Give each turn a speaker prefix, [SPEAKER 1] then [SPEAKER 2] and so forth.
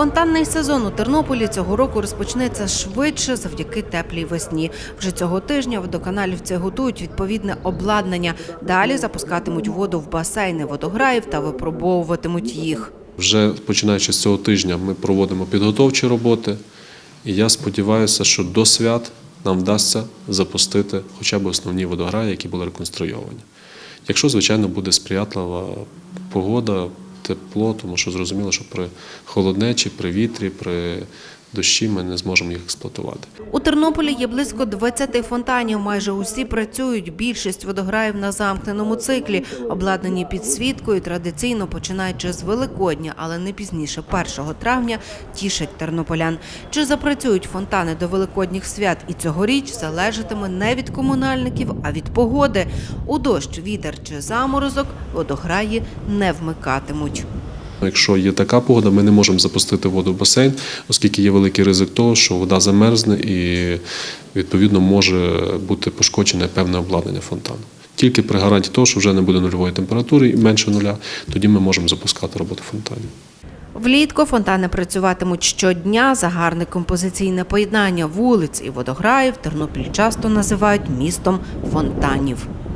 [SPEAKER 1] Фонтанний сезон у Тернополі цього року розпочнеться швидше завдяки теплій весні. Вже цього тижня водоканалівці готують відповідне обладнання. Далі запускатимуть воду в басейни водограїв та випробовуватимуть їх.
[SPEAKER 2] Вже починаючи з цього тижня ми проводимо підготовчі роботи, і я сподіваюся, що до свят нам вдасться запустити хоча б основні водограї, які були реконструйовані. Якщо, звичайно, буде сприятлива погода, тепло, тому що зрозуміло, що при холоднечі, при вітрі, при дощі ми не зможемо їх експлуатувати.
[SPEAKER 1] У Тернополі є близько 20 фонтанів. Майже усі працюють. Більшість водограїв на замкненому циклі, обладнані підсвіткою. Традиційно починаючи з Великодня, але не пізніше 1 травня, тішать тернополян. Чи запрацюють фонтани до великодніх свят і цьогоріч залежатиме не від комунальників, а від погоди. У дощ, вітер чи заморозок водограї не вмикатимуть.
[SPEAKER 2] Якщо є така погода, ми не можемо запустити воду в басейн, оскільки є великий ризик того, що вода замерзне і відповідно може бути пошкоджене певне обладнання фонтану. Тільки при гарантії того, що вже не буде нульової температури і менше нуля, тоді ми можемо запускати роботу фонтанів.
[SPEAKER 1] Влітку фонтани працюватимуть щодня за гарне композиційне поєднання вулиць і водограїв. Тернопіль часто називають містом фонтанів.